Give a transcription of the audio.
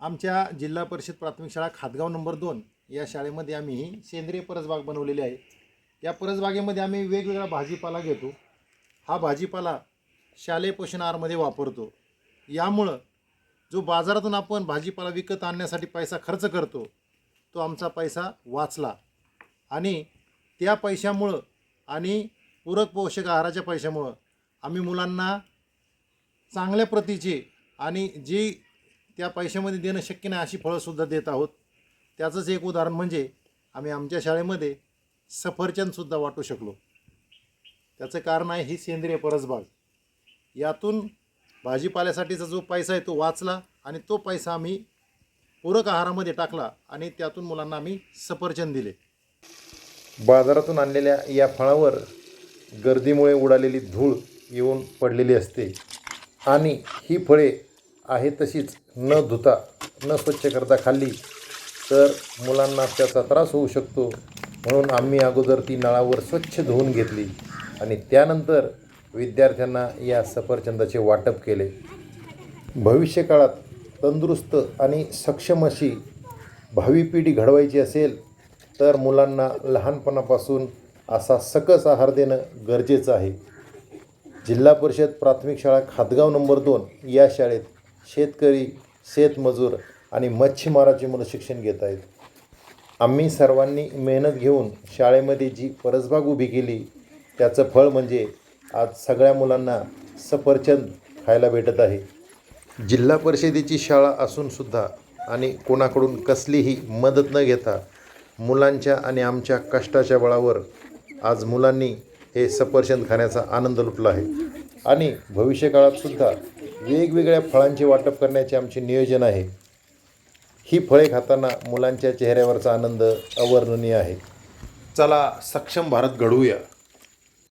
आमच्या जिल्हा परिषद प्राथमिक शाळा खातगाव नंबर दोन या शाळेमध्ये आम्ही ही सेंद्रिय परसबाग बनवलेली आहे. या परसबागेमध्ये आम्ही वेगवेगळा भाजीपाला घेतो. हा भाजीपाला शालेय पोषण आहारमध्ये वापरतो. यामुळं जो बाजारातून आपण भाजीपाला विकत आणण्यासाठी पैसा खर्च करतो तो आमचा पैसा वाचला. आणि त्या पैशामुळं आणि पूरक पोषक आहाराच्या पैशामुळं आम्ही मुलांना चांगल्या प्रतीचे आणि जी त्या पैशामध्ये देणं शक्य नाही अशी फळंसुद्धा देत आहोत. त्याचंच एक उदाहरण म्हणजे आम्ही आमच्या शाळेमध्ये सफरचंदसुद्धा वाटू शकलो. त्याचं कारण आहे ही सेंद्रिय परसबाग. यातून भाजीपाल्यासाठीचा जो पैसा आहे तो वाचला आणि तो पैसा आम्ही पूरक आहारामध्ये टाकला आणि त्यातून मुलांना आम्ही सफरचंद दिले. बाजारातून आणलेल्या या फळावर गर्दीमुळे उडालेली धूळ येऊन पडलेली असते. आणि ही फळे आहे तशीच. न धुता न स्वच्छ करता खाल्ली तर मुलांना त्याचा त्रास होऊ शकतो. म्हणून आम्ही अगोदर ती नळावर स्वच्छ धुवून घेतली आणि त्यानंतर विद्यार्थ्यांना या सफरचंदाचे वाटप केले. भविष्यकाळात तंदुरुस्त आणि सक्षम अशी भावी पिढी घडवायची असेल तर मुलांना लहानपणापासून असा सकस आहार देणं गरजेचं आहे. जिल्हा परिषद प्राथमिक शाळा खातगाव नंबर दोन या शाळेत शेतकरी शेतमजूर आणि मच्छीमाराची मुलं शिक्षण घेत आहेत. आम्ही सर्वांनी मेहनत घेऊन शाळेमध्ये जी परसबाग उभी केली त्याचं फळ म्हणजे आज सगळ्या मुलांना सफरचंद खायला भेटत आहे. जिल्हा परिषदेची शाळा असूनसुद्धा आणि कोणाकडून कसलीही मदत न घेता मुलांच्या आणि आमच्या कष्टाच्या बळावर आज मुलांनी हे सफरचंद खाण्याचा आनंद लुटला आहे. आणि भविष्यकाळातसुद्धा वेगवेगळ्या फळांचे वाटप करण्याचे आमचे नियोजन आहे. ही फळे खाताना मुलांच्या चेहऱ्यावरचा आनंद अवर्णनीय आहे. चला सक्षम भारत घडवूया.